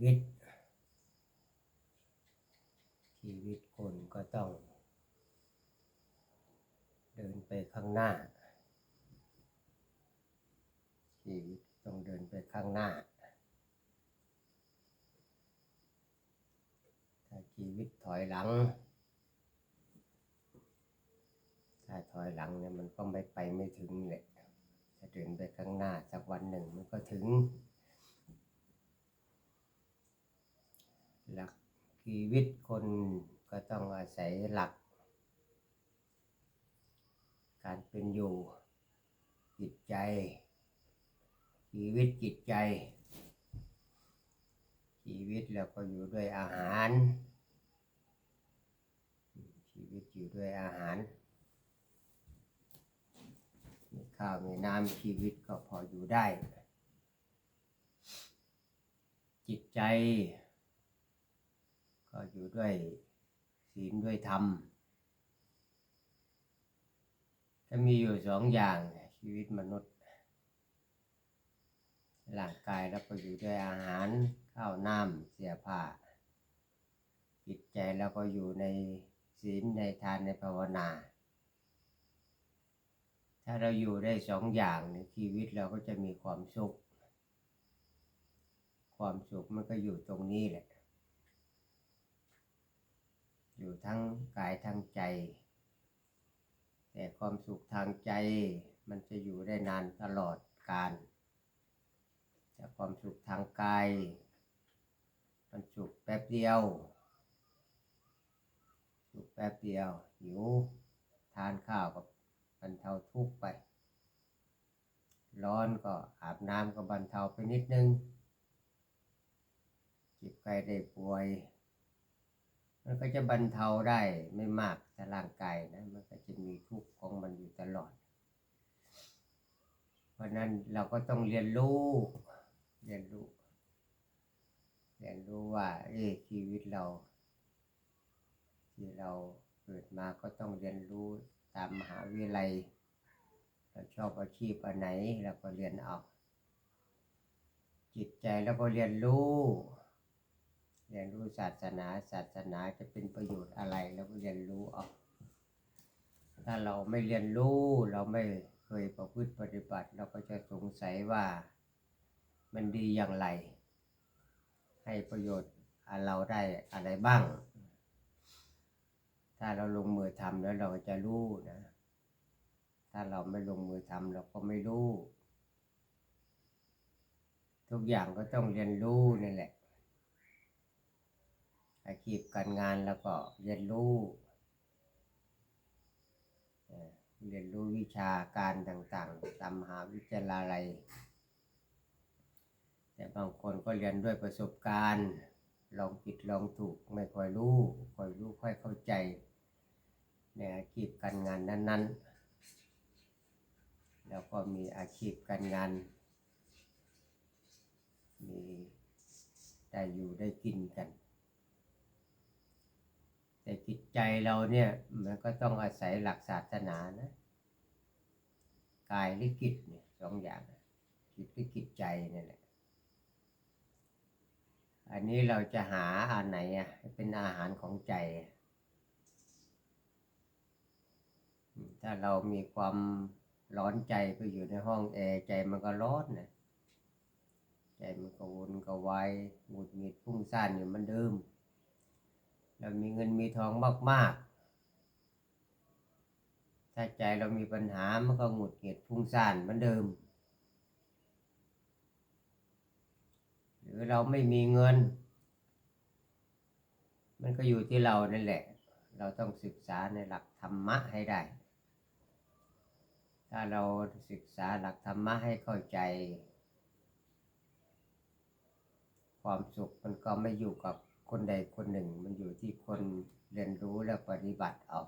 วิต ชีวิตคนก็ต้อง เดินไปข้างหน้า ชีวิตต้องเดินไปข้างหน้า ถ้าชีวิตถอยหลัง ถ้าถอยหลังเนี่ยมันก็ไม่ไปไม่ถึงเลยถ้าเดินไปข้างหน้าสักวันหนึ่งมันก็ถึง หลัก ชีวิตคนก็ต้องอาศัยหลัก การเป็นอยู่ จิตใจ ชีวิตจิตใจ ชีวิตแล้วก็อยู่ด้วยอาหาร ชีวิตอยู่ด้วยอาหารมีข้าวมีน้ำชีวิตก็พออยู่ได้ จิตใจ ก็อยู่ด้วยศีลด้วยธรรมถ้ามีอยู่สองอย่างชีวิตมนุษย์ร่างกายแล้วก็อยู่ด้วยอาหารข้าวน้ำเสียผ้าจิตใจแล้วก็อยู่ในศีลในทานในภาวนา ถ้าเราอยู่ได้สองอย่างในชีวิตเราก็จะมีความสุข ความสุขมันก็อยู่ตรงนี้แหละ อยู่ทั้งกายทั้งใจ แต่ความสุขทางใจมันจะอยู่ได้นานตลอดกาลแต่ความสุขทางกาย มันสุขแป๊บเดียว สุขแป๊บเดียวหิวทานข้าวกับบรรเทาทุกข์ไป ร้อนก็อาบน้ำก็บรรเทาไปนิดนึงเจ็บไข้ได้ป่วย มันก็จะบรรเทาได้ไม่มากแต่ร่างกายนะ มันก็จะมีทุกข์ของมันอยู่ตลอด เพราะนั้นเราก็ต้องเรียนรู้ เรียนรู้ เรียนรู้ว่า เอ้ชีวิตเรา ที่เราเกิดมาก็ต้องเรียนรู้ตามมหาวิทยาลัยเราชอบอาชีพอันไหนเราก็เรียนเอาจิตใจเราก็เรียนรู้ เรียนรู้ศาสนาศาสนาจะเป็นประโยชน์อะไรเราก็เรียนรู้เอาถ้าเราไม่เรียนรู้เราไม่เคยประพฤติปฏิบัติ เราก็จะสงสัยว่ามันดีอย่างไร ให้ประโยชน์เราได้อะไรบ้าง ถ้าเราลงมือทำแล้วเราจะรู้นะ ถ้าเราไม่ลงมือทำเราก็ไม่รู้ ทุกอย่างก็ต้องเรียนรู้นี่แหละ อาชีพการงานแล้วก็เรียนรู้เรียนรู้วิชาการต่างๆ ตามมหาวิทยาลัย แต่บางคนก็เรียนด้วยประสบการณ์ ลองผิดลองถูกไม่ค่อยรู้ค่อยรู้ค่อยเข้าใจ ในอาชีพการงานนั้นๆ แล้วก็มีอาชีพการงาน มีได้อยู่ได้กินกัน แต่จิตใจเราเนี่ยมันก็ต้องอาศัยหลักศาสนานะกายหรือจิตเนี่ยสองอย่างจิตหรือจิตใจนี่แหละ อันนี้เราจะหาอันไหนอะเป็นอาหารของใจ ถ้าเรามีความร้อนใจไปอยู่ในห้องแอร์ใจมันก็ร้อนนะใจมันก็วนก็วายหงุดหงิดพุ่งซ่านอยู่มันเดิม เรามีเงินมีทองมากๆ ถ้าใจเรามีปัญหา มันก็หงุดหงิดพุ่งซ่านเหมือนเดิม หรือเราไม่มีเงิน มันก็อยู่ที่เรานั่นแหละ เราต้องศึกษาในหลักธรรมะให้ได้ ถ้าเราศึกษาหลักธรรมะให้เข้าใจความสุขมันก็ไม่อยู่กับ คนใดคนหนึ่งมันอยู่ที่คนเรียนรู้และปฏิบัติเอา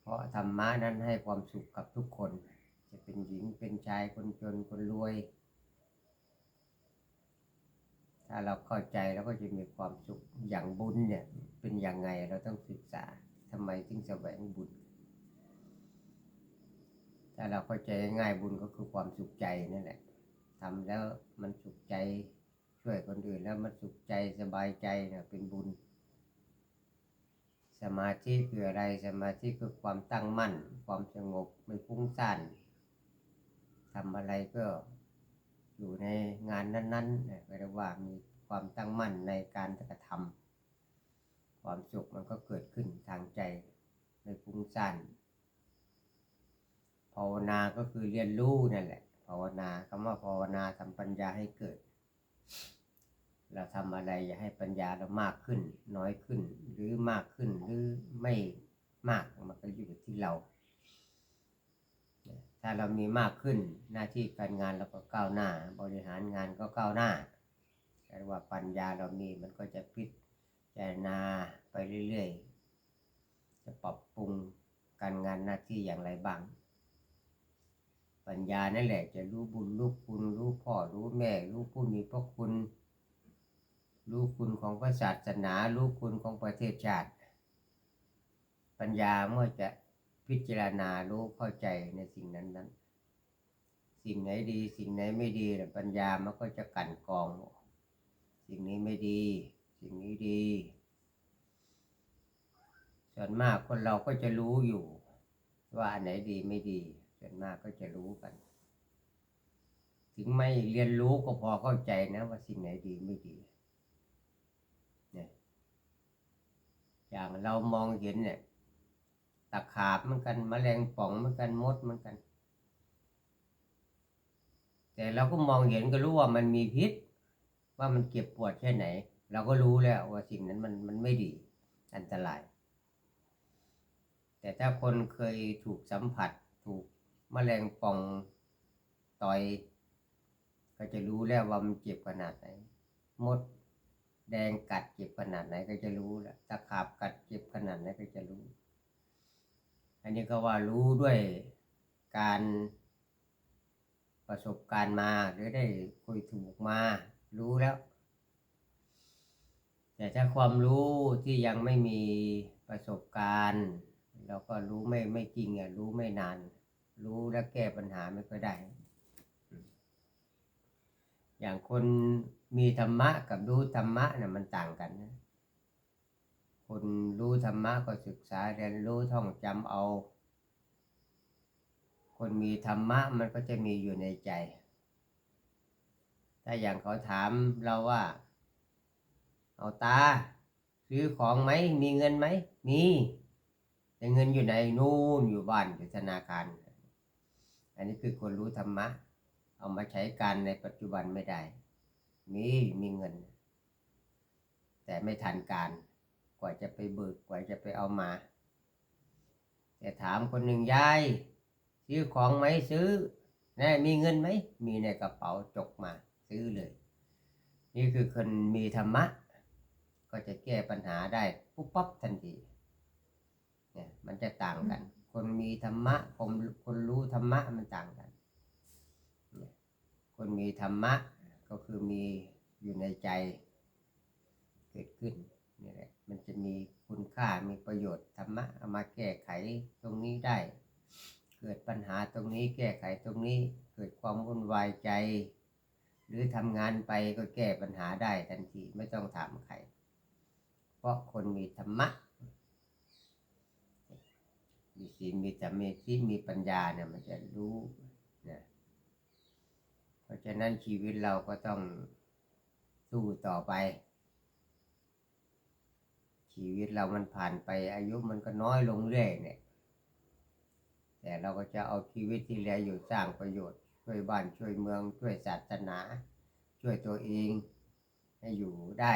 เพราะธรรมะนั้นให้ความสุขกับทุกคน จะเป็นหญิงเป็นชายคนจนคนรวย ถ้าเราเข้าใจเราก็จะมีความสุขอย่างบุญเนี่ยเป็นอย่างไงเราต้องศึกษาทำไมถึงแสวงบุญถ้าเราเข้าใจง่ายบุญก็คือความสุขใจนั่นแหละทำแล้วมันสุขใจ ช่วยคนอื่นแล้วมันสุขใจสบายใจนะเป็นบุญ สมาธิคืออะไรสมาธิคือความตั้งมั่น ความสงบไม่ฟุ้งซ่านทำอะไรก็อยู่ในงานนั้นๆนะเรียกว่ามีความตั้งมั่นในการกระทำความสุขมันก็เกิดขึ้นทางใจไม่ฟุ้งซ่านภาวนาก็คือเรียนรู้นั่นแหละ ภาวนาคำว่าภาวนาทำปัญญาให้เกิด เราทำอะไรอย่าให้ปัญญาเรามากขึ้น น้อยขึ้น หรือมากขึ้นหรือไม่มากมันก็อยู่ที่เรา ถ้าเรามีมากขึ้นหน้าที่การงานเราก็ก้าวหน้า บริหารงานก็ก้าวหน้าแต่ว่าปัญญาเรามีมันก็จะพิจารณาไปเรื่อยๆ จะปรับปรุงการงานหน้าที่อย่างไรบ้าง ปัญญานั่นแหละจะรู้บุญรู้คุณรู้พ่อรู้แม่รู้ผู้มีพระคุณ รู้คุณของพระศาสนา รู้คุณของประเทศชาติ ปัญญาเมื่อจะพิจารณารู้เข้าใจในสิ่งนั้นนั้น สิ่งไหนดี สิ่งไหนไม่ดีปัญญามันก็จะกั่นกอง สิ่งนี้ไม่ดี สิ่งนี้ดี ส่วนมากคนเราก็จะรู้อยู่ ว่าอันไหนดีไม่ดี ส่วนมากก็จะรู้กัน ถึงไม่เรียนรู้ก็พอเข้าใจนะว่าสิ่งไหนดีไม่ดี เนี่ย อย่างเรามองเห็นเนี่ยตะขาบเหมือนกันแมลงป่องเหมือนกันมดเหมือนกัน แต่เราก็มองเห็นก็รู้ว่ามันมีพิษ ว่ามันเก็บปวดแค่ไหน เราก็รู้แล้วว่าสิ่งนั้นมันมันไม่ดี อันตราย แต่ถ้าคนเคยถูกสัมผัสถูกแมลงป่องต่อย ก็จะรู้แล้วว่ามันเจ็บขนาดไหนมดแดงกัดเจ็บขนาดไหนก็จะรู้แล้วตะขาบกัดเจ็บขนาดไหนก็จะรู้ อันนี้ก็ ว่ารู้ด้วยการประสบการณ์มาหรือได้คุยถูกมา รู้แล้ว แต่ถ้าความรู้ที่ยังไม่มีประสบการณ์ เราก็รู้ไม่ไม่จริงอะรู้ไม่นาน รู้แล้วแก้ปัญหาไม่ค่อยได้ อย่างคนมีธรรมะกับรู้ธรรมะนี่ยมันต่างกันนะคนรู้ธรรมะก็ศึกษาเรียนรู้ท่องจำเอา คนมีธรรมะมันก็จะมีอยู่ในใจ ถ้าอย่างเขาถามเราว่า เอาตา ซื้อของไหม มีเงินไหม มี แต่เงินอยู่ในนู่นอยู่บ้านอยู่ธนาคาร อันนี้คือคนรู้ธรรมะ เอามาใช้การในปัจจุบันไม่ได้ มีมีเงิน แต่ไม่ทันการ กว่าจะไปเบิก กว่าจะไปเอามา แต่ถามคนหนึ่งยาย ซื้อของไหมซื้อแน่มีเงินไหม มีในกระเป๋าจกมาซื้อเลย นี่คือคนมีธรรมะ ก็จะแก้ปัญหาได้ปุ๊บปั๊บทันทีเนี่ยมันจะต่างกัน คนมีธรรมะคนคนรู้ธรรมะมันต่างกัน คนมีธรรมะก็คือมีอยู่ในใจเกิดขึ้นนี่แหละมันจะมีคุณค่ามีประโยชน์ธรรมะเอามาแก้ไขตรงนี้ได้ เกิดปัญหาตรงนี้แก้ไขตรงนี้เกิดความวุ่นวายใจ หรือทำงานไปก็แก้ปัญหาได้ทันทีไม่ต้องถามใคร เพราะคนมีธรรมะ มีศีลมีสมาธิมีปัญญาเนี่ยมันจะรู้นะเพราะฉะนั้นชีวิตเราก็ต้องสู้ต่อไป ชีวิตเรามันผ่านไปอายุมันก็น้อยลงเรื่อยเนี่ย แต่เราก็จะเอาชีวิตที่เหลืออยู่สร้างประโยชน์ ช่วยบ้านช่วยเมือง ช่วยศาสนา ช่วยตัวเองให้อยู่ได้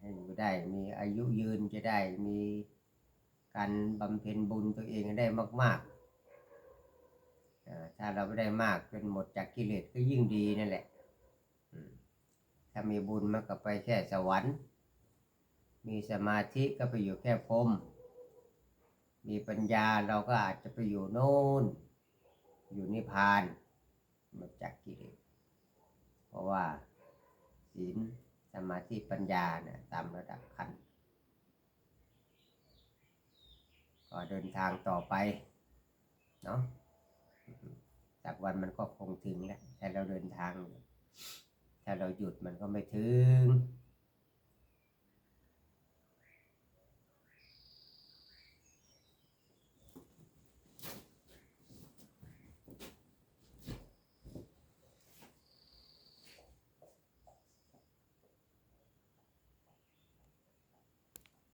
ให้อยู่ได้มีอายุยืนจะได้มีการบำเพ็ญบุญตัวเองได้มากๆถ้าเราไม่ได้มากจนหมดจากกิเลสก็ยิ่งดีนั่นแหละถ้ามีบุญมันก็ไปแค่สวรรค์ มีสมาธิก็ไปอยู่แค่พรม มีปัญญาเราก็อาจจะไปอยู่โน่น อยู่นิพพานมดจากกิเลสเพราะว่าศีลสมาธิปัญญาเนี่ยตามระดับขั้นก็เดินทางต่อไปเนาะจากวันมันก็คงถึงแล้วแต่เราเดินทางอยู่ถ้าเราหยุดมันก็ไม่ถึง